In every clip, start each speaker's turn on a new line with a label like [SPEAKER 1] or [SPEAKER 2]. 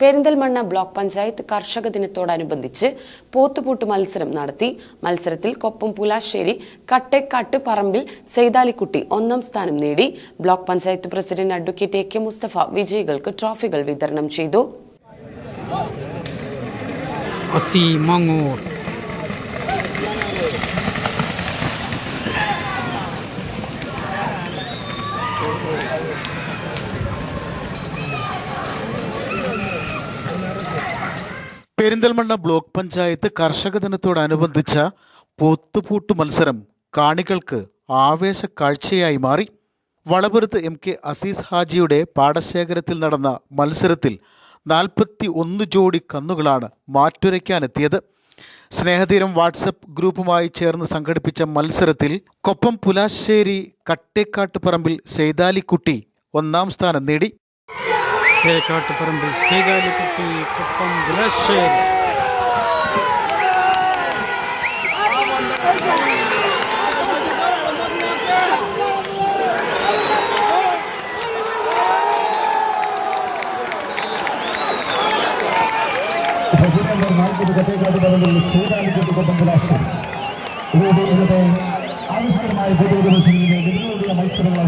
[SPEAKER 1] Perinthalmanna block panchayat കർഷക ദിനത്തോടനുബന്ധിച്ച് പോത്തുപൂട്ട് മത്സരം നടത്തി. മത്സരത്തിൽ കൊപ്പം പുലാശ്ശേരി കട്ടേക്കാട്ട് പറമ്പിൽ സെയ്താലിക്കുട്ടി ഒന്നാം സ്ഥാനം നേടി. Block panchayat president advocate A K Mustafa വിജയികൾക്ക് ട്രോഫികൾ വിതരണം ചെയ്തു.
[SPEAKER 2] Thank മങ്ങൂർ
[SPEAKER 3] പെരിന്തൽമണ്ണ ബ്ലോക്ക് പഞ്ചായത്ത് കർഷക ദിനത്തോടനുബന്ധിച്ച പൊത്തുപൂട്ട് മത്സരം കാണികൾക്ക് ആവേശ കാഴ്ചയായി മാറി. വളപുരത്ത് എം കെ അസീസ് ഹാജിയുടെ പാടശേഖരത്തിൽ നടന്ന മത്സരത്തിൽ നാൽപ്പത്തി ഒന്ന് ജോഡി കന്നുകളാണ് മാറ്റുരയ്ക്കാനെത്തിയത്. സ്നേഹതീരം വാട്സപ്പ് ഗ്രൂപ്പുമായി ചേർന്ന് സംഘടിപ്പിച്ച മത്സരത്തിൽ കൊപ്പം പുലാശ്ശേരി കട്ടേക്കാട്ട് പറമ്പിൽ സെയ്താലിക്കുട്ടി ഒന്നാം സ്ഥാനം നേടി.
[SPEAKER 2] തേക്കാട്ടുപറമ്പിൽ സീതാലിക്കുട്ടി കുപ്പം ബുലശ്ശേരി
[SPEAKER 4] നമ്പർ നാൽപ്പത് കത്തേക്കാട് പറമ്പിൽ സൂതാലിക്കുട്ടി കൊട്ടമ്പലാശം ഇവരുടെ ഇന്നത്തെ ആവിഷ്കരമായ പൊതു ദിവസങ്ങളിലെ നിങ്ങളുടെ മത്സരങ്ങൾ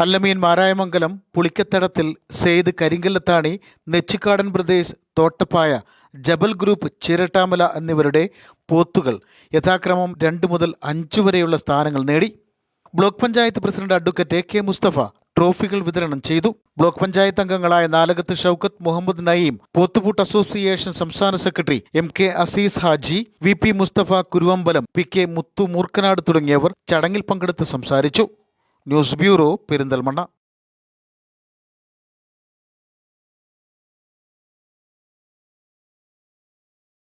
[SPEAKER 3] അല്ലമീൻ മാരായമംഗലം പുളിക്കത്തടത്തിൽ സെയ്ദ് കരിങ്കല്ലത്താണി നെച്ചിക്കാടൻ പ്രദേശ് തോട്ടപ്പായ ജബൽ ഗ്രൂപ്പ് ചിരട്ടാമല എന്നിവരുടെ പോത്തുകൾ യഥാക്രമം രണ്ട് മുതൽ അഞ്ച് വരെയുള്ള സ്ഥാനങ്ങൾ നേടി. Block panchayat president advocate A K Mustafa ട്രോഫികൾ വിതരണം ചെയ്തു. ബ്ലോക്ക് പഞ്ചായത്ത് അംഗങ്ങളായ നാലകത്ത് ഷൌക്കത്ത് മുഹമ്മദ് നയീം പോത്തുപൂട്ട് അസോസിയേഷൻ സംസ്ഥാന secretary M K Azeez Haji V P Mustafa Kuruvambalam P K Muthu Moorkanad തുടങ്ങിയവർ ചടങ്ങിൽ പങ്കെടുത്ത് സംസാരിച്ചു. News bureau Perinthalmanna.